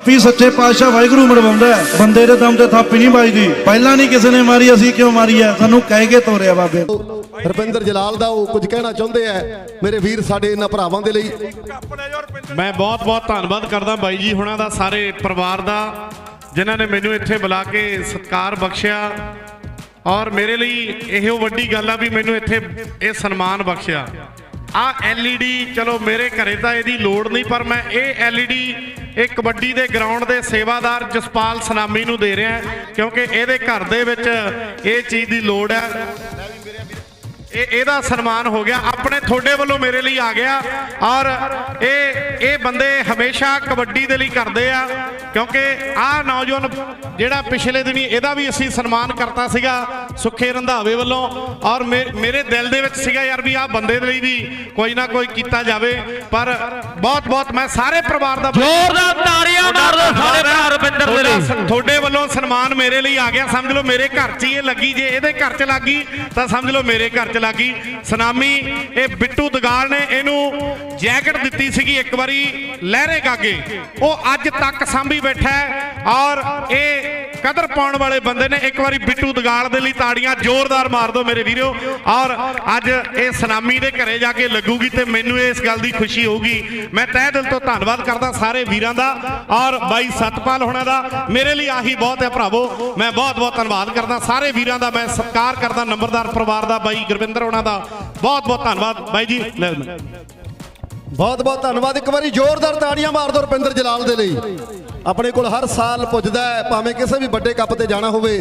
ਵੀ ਸੱਚੇ ਪਾਤਸ਼ਾਹ ਵਾਹਿਗੁਰੂ ਮਰਵਾਉਂਦਾ ਹੈ। ਬੰਦੇ ਦੇ ਦਮ ਤੇ ਥਾਪੀ ਨਹੀਂ ਵੱਜਦੀ। ਪਹਿਲਾਂ ਨਹੀਂ ਕਿਸੇ ਨੇ ਮਾਰੀ ਅਸੀਂ ਕਿਉਂ ਮਾਰੀ ਹੈ? ਸਾਨੂੰ ਕਹਿ ਕੇ ਤੋਰਿਆ ਬਾਬੇ। ਰਵਿੰਦਰ ਜਲਾਲ ਦਾ ਉਹ ਕੁਝ ਕਹਿਣਾ ਚਾਹੁੰਦੇ ਆ ਮੇਰੇ ਵੀਰ ਸਾਡੇ ਇਹਨਾਂ ਭਰਾਵਾਂ ਦੇ ਲਈ। ਮੈਂ ਬਹੁਤ ਬਹੁਤ ਧੰਨਵਾਦ ਕਰਦਾ ਬਾਈ ਜੀ ਹੁਣਾਂ ਦਾ ਸਾਰੇ ਪਰਿਵਾਰ ਦਾ ਜਿਨ੍ਹਾਂ ਨੇ ਮੈਨੂੰ ਇੱਥੇ ਬੁਲਾ ਕੇ ਸਤਿਕਾਰ ਬਖਸ਼ਿਆ। ਔਰ ਮੇਰੇ ਲਈ ਇਹੋ ਵੱਡੀ ਗੱਲ ਆ ਵੀ ਮੈਨੂੰ ਇੱਥੇ ਇਹ ਸਨਮਾਨ ਬਖਸ਼ਿਆ। ਆ LED ਚਲੋ ਮੇਰੇ ਘਰੇ ਤਾਂ ਇਹਦੀ ਲੋੜ ਨਹੀਂ ਪਰ ਮੈਂ ਇਹ LED ਇਹ ਕਬੱਡੀ ਦੇ ਗਰਾਊਂਡ ਦੇ ਸੇਵਾਦਾਰ ਜਸਪਾਲ ਸਨਾਮੀ ਨੂੰ ਦੇ ਰਿਹਾ ਕਿਉਂਕਿ ਇਹਦੇ ਘਰ ਦੇ ਵਿੱਚ ਇਹ ਚੀਜ਼ ਦੀ ਲੋੜ ਹੈ। ਇਹ ਇਹਦਾ ਸਨਮਾਨ ਹੋ ਗਿਆ। ਆਪਣੇ ਤੁਹਾਡੇ ਵੱਲੋਂ ਮੇਰੇ ਲਈ ਆ ਗਿਆ ਔਰ ਇਹ ਇਹ ਬੰਦੇ ਹਮੇਸ਼ਾ ਕਬੱਡੀ ਦੇ ਲਈ ਕਰਦੇ ਆ, ਕਿਉਂਕਿ ਆਹ ਨੌਜਵਾਨ ਜਿਹੜਾ ਪਿਛਲੇ ਦਿਨੀ ਇਹਦਾ ਵੀ ਅਸੀਂ ਸਨਮਾਨ ਕਰਤਾ ਸੀਗਾ। ਸੁੱਖੇ ਰੰਧਾਵੇ ਵੱਲੋਂ ਔਰ ਮੇਰੇ ਦਿਲ ਦੇ ਵਿੱਚ ਸੀਗਾ ਯਾਰ ਵੀ ਆਹ ਬੰਦੇ ਦੇ ਲਈ ਵੀ ਕੋਈ ਨਾ ਕੋਈ ਕੀਤਾ ਜਾਵੇ ਪਰ ਬਹੁਤ ਬਹੁਤ ਮੈਂ ਸਾਰੇ ਪਰਿਵਾਰ ਦਾ ਜ਼ੋਰਦਾਰ ਤਾੜੀਆਂ ਮਾਰ ਦਿਓ ਸਾਰੇ ਭਰਾ ਰਵਿੰਦਰ ਦੇ ਲਈ। ਤੁਹਾਡਾ- ਵੱਲੋਂ ਸਨਮਾਨ ਮੇਰੇ ਲਈ ਆ ਗਿਆ ਸਮਝ ਲਓ ਮੇਰੇ ਘਰ 'ਚ ਹੀ ਇਹ ਲੱਗੀ ਜੇ ਇਹਦੇ ਘਰ 'ਚ ਲੱਗੀ ਤਾਂ ਸਮਝ ਲਓ ਮੇਰੇ ਘਰ 'ਚ ਲੱਗੀ। ਸਨਾਮੀ ਇਹ ਬਿੱਟੂ ਦਗਾਲ ਨੇ ਇਹਨੂੰ ਜੈਕਟ ਦਿੱਤੀ ਸੀਗੀ ਇੱਕ ਵਾਰੀ ਲਹਿਰੇ ਗਾਗੇ। ਉਹ ਅੱਜ ਤੱਕ ਸਾਂਭੀ ਬੈਠਾ ਔਰ ਇਹ ਕਦਰ ਪਾਉਣ ਵਾਲੇ ਬੰਦੇ ਨੇ ਇੱਕ ਵਾਰੀ ਬਿੱਟੂ ਦਗਾਲ ਦੇ ਲਈ ਤਾੜੀਆਂ ਜ਼ੋਰਦਾਰ ਮਾਰ ਦਿਓ ਮੇਰੇ ਵੀਰੋ। ਔਰ ਅੱਜ ਇਹ ਸਨਾਮੀ ਦੇ ਘਰੇ ਜਾ ਕੇ ਲੱਗੂਗੀ ਤੇ ਮੈਨੂੰ ਇਸ ਗੱਲ ਦੀ ਖੁਸ਼ੀ ਹੋਊਗੀ। ਮੈਂ ਤਹਿ ਦਿਲ ਤੋਂ ਧੰਨਵਾਦ ਕਰਦਾ ਸਾਰੇ ਵੀਰਾਂ ਦਾ ਔਰ ਬਾਈ ਸਤਪਾਲ ਹੋਣਾ ਦਾ। ਮੇਰੇ ਲਈ ਆਹੀ ਬਹੁਤ ਹੈ ਭਰਾਵੋ। ਮੈਂ ਬਹੁਤ ਬਹੁਤ ਧੰਨਵਾਦ ਕਰਦਾ ਸਾਰੇ ਵੀਰਾਂ ਦਾ। ਮੈਂ ਸਤਿਕਾਰ ਕਰਦਾ ਨੰਬਰਦਾਰ ਪਰਿਵਾਰ ਦਾ, ਬਾਈ ਗੁਰਵਿੰਦਰ ਹੋਣਾ ਦਾ। ਬਹੁਤ ਬਹੁਤ ਧੰਨਵਾਦ। ਬਾਈ ਜੀ ਬਹੁਤ ਬਹੁਤ ਧੰਨਵਾਦ। ਇੱਕ ਵਾਰੀ ਜ਼ੋਰਦਾਰ ਤਾੜੀਆਂ ਮਾਰ ਦਿਓ ਰੁਪਿੰਦਰ ਜਲਾਲ ਦੇ ਲਈ। ਆਪਣੇ ਕੋਲ ਹਰ ਸਾਲ ਪੁੱਜਦਾ ਹੈ, ਭਾਵੇਂ ਕਿਸੇ ਵੀ ਵੱਡੇ ਕੱਪ ਤੇ ਜਾਣਾ ਹੋਵੇ।